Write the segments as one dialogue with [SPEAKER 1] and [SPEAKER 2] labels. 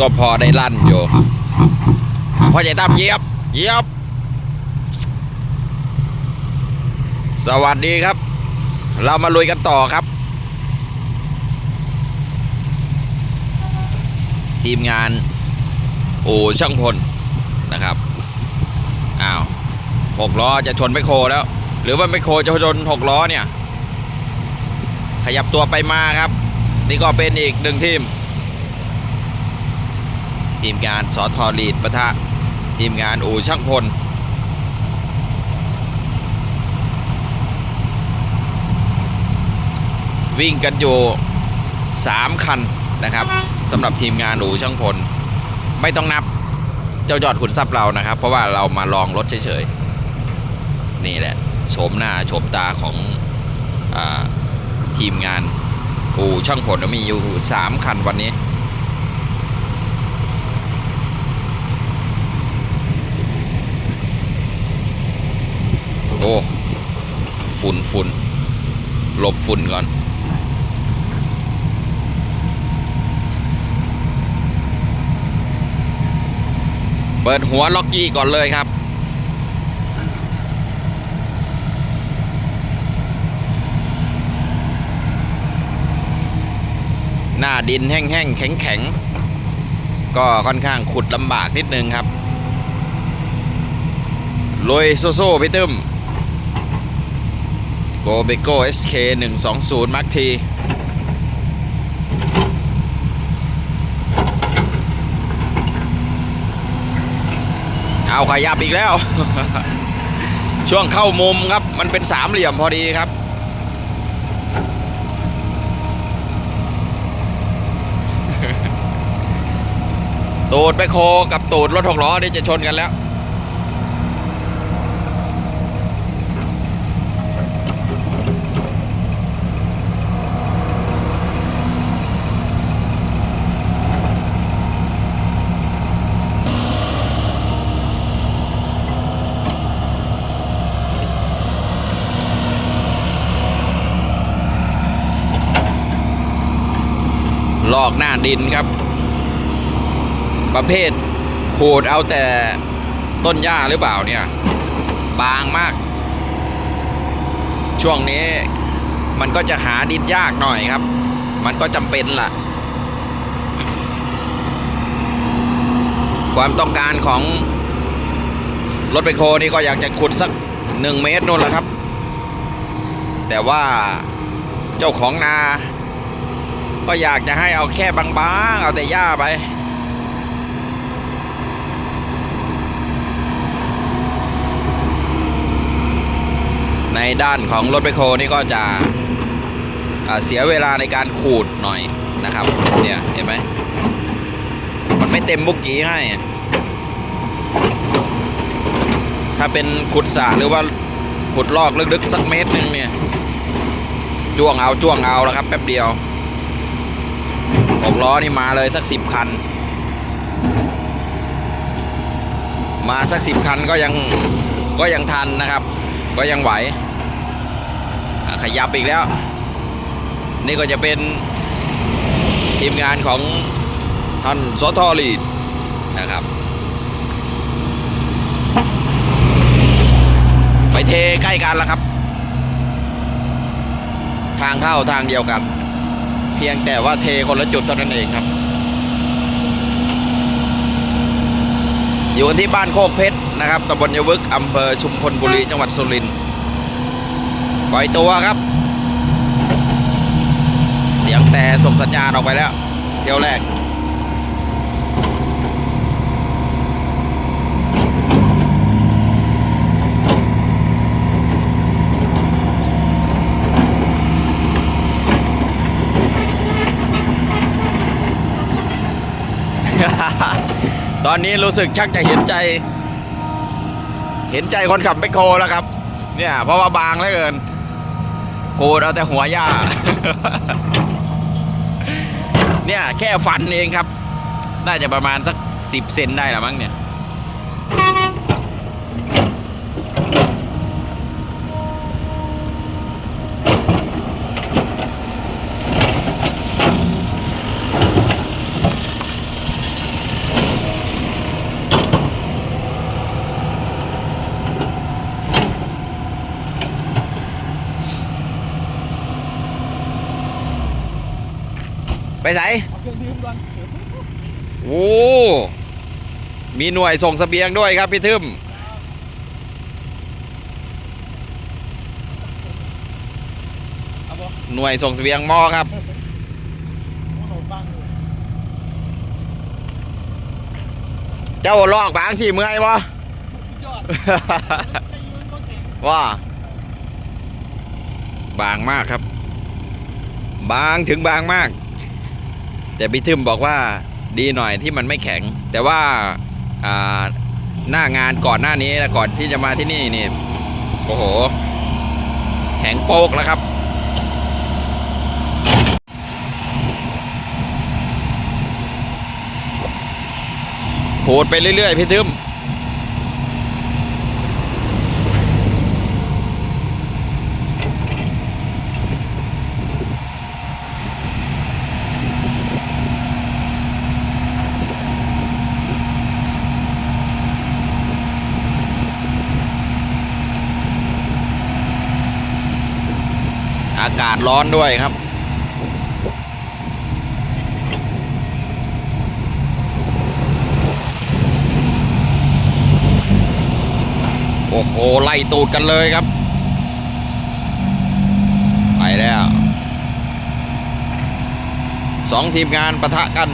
[SPEAKER 1] ก็พอได้ลั่นอยู่พ่อใหญ่ตั้มเยียบเยียบ สวัสดีครับ เรามาลุยกันต่อครับ ทีมงาน โอ้ช่างพลนะครับอ้าวหกล้อจะชนไมโครแล้ว หรือว่าไมโครจะชนหกล้อเนี่ย ขยับตัวไปมาครับ นี่ก็เป็นอีกหนึ่งทีม ทีมงานสอทอลีดปะทะทีมงานอู่ช่างพลวิ่งกันอยู่3คันนะครับสำหรับทีมงานอู่ช่างพล ไม่ต้องนับเจ้ายอดขุนทรัพย์เรานะครับ เพราะว่าเรามาลองรถเฉยๆ นี่แหละโฉมหน้าโฉมตาของอทีมงานอู่ช่างพลมีอยู่3คันวันนี้ อ้ฝุ่นฝุ่นหลบฝุ่นก่อนเปิดหัวล็อกกี้ก่อนเลยครับ หน้าดินแห้งๆ แข็งๆ ก็ค่อนข้างขุดลำบากนิดนึงครับลุยโซ่พี่ตึ้ม โกเบโก้ SK 120 Mark T เอาขยับอีกแล้ว ช่วงเข้ามุมครับ มันเป็นสามเหลี่ยมพอดีครับ ตูดไปโคกับตูดรถหกล้อนี่จะชนกันแล้ว ลอกหน้าดินครับ ประเภทขูดเอาแต่ต้นหญ้าหรือเปล่าเนี่ย บางมาก ช่วงนี้มันก็จะหาดินยากหน่อยครับ มันก็จำเป็นล่ะ ความต้องการของรถไปโคนี่ก็อยากจะขุดสักหนึ่งเมตรนู่นแหละครับ แต่ว่าเจ้าของนา ก็อยากจะให้เอาแค่บางๆ เอาแต่หญ้าไปในด้านของรถไบโคนี่ก็จะเสียเวลาในการขูดหน่อยนะครับ เนี่ยเห็นไหมมันไม่เต็มบุกกี้ให้ ถ้าเป็นขุดสระหรือว่าขุดลอกลึกๆ สักเมตรหนึ่งเนี่ย จ้วงเอาจ้วงเอาแล้วครับ แป๊บเดียว หกล้อนี่มาเลยสักสิบคัน มาสักสิบคันก็ยังก็ยังทันนะครับ ก็ยังไหว ขยับอีกแล้ว นี่ก็จะเป็นทีมงานของท่านสทอลีดนะครับ ไปเทใกล้กันแล้วครับ ทางเข้าทางเดียวกัน พียงแต่ว่าเทคนละจุดเท่านั้นเองครับ อยู่กันที่บ้านโคกเพชรนะครับตำบลยวึกอำเภอชุมพลบุรีจังหวัดสุรินทร์ปล่อยตัวครับ เสียงแต่ส่งสัญญาณออกไปแล้ว เที่ยวแรก ตอนนี้รู้สึกชักจะเห็นใจ เห็นใจคนขับไปโครแล้วครับ เนี่ย เพราะว่าบางเหลือเกินโคดเอาแต่หัวหญ้า เนี่ย แค่ฟันเองครับ น่าจะประมาณสักสิบเซนได้หรือมั้งเนี่ย
[SPEAKER 2] เครื่องดื่มก่อน
[SPEAKER 1] โอ้มีหน่วยส่งเสบียงด้วยครับพี่ทึม
[SPEAKER 2] เอาบ่
[SPEAKER 1] หน่วยส่งเสบียงมอครับ
[SPEAKER 2] โอ้โหบังเลย
[SPEAKER 1] เจ้าลอกบางสิเมื่อยบ่
[SPEAKER 2] สุดยอดไปยืนบนแข่ง
[SPEAKER 1] ว่าบางมากครับ บางถึงบางมาก แต่พี่ทึมบอกว่าดีหน่อยที่มันไม่แข็ง แต่ว่าหน้างานก่อนหน้านี้ก่อนที่จะมาที่นี่นี่โอ้โห แข็งโป๊กแล้วครับโคดไปเรื่อยๆ พี่ทึม อากาศร้อนด้วยครับ โอ้โห ไล่ตูดกันเลยครับ ไปแล้วสองทีมงานปะทะกัน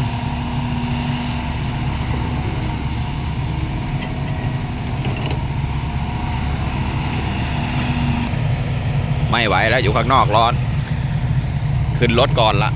[SPEAKER 1] ไม่ไหวแล้วอยู่ข้างนอกร้อน ขึ้นรถก่อนละ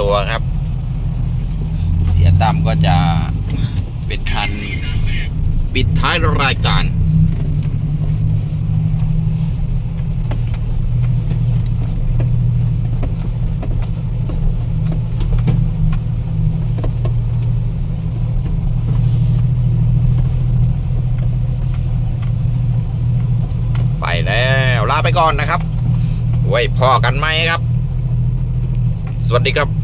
[SPEAKER 1] ตัวครับ เสียตั้มก็จะเป็นคันปิดท้ายรายการไปแล้วลาไปก่อนนะครับ ไว้พอกันไหมครับ สวัสดีครับ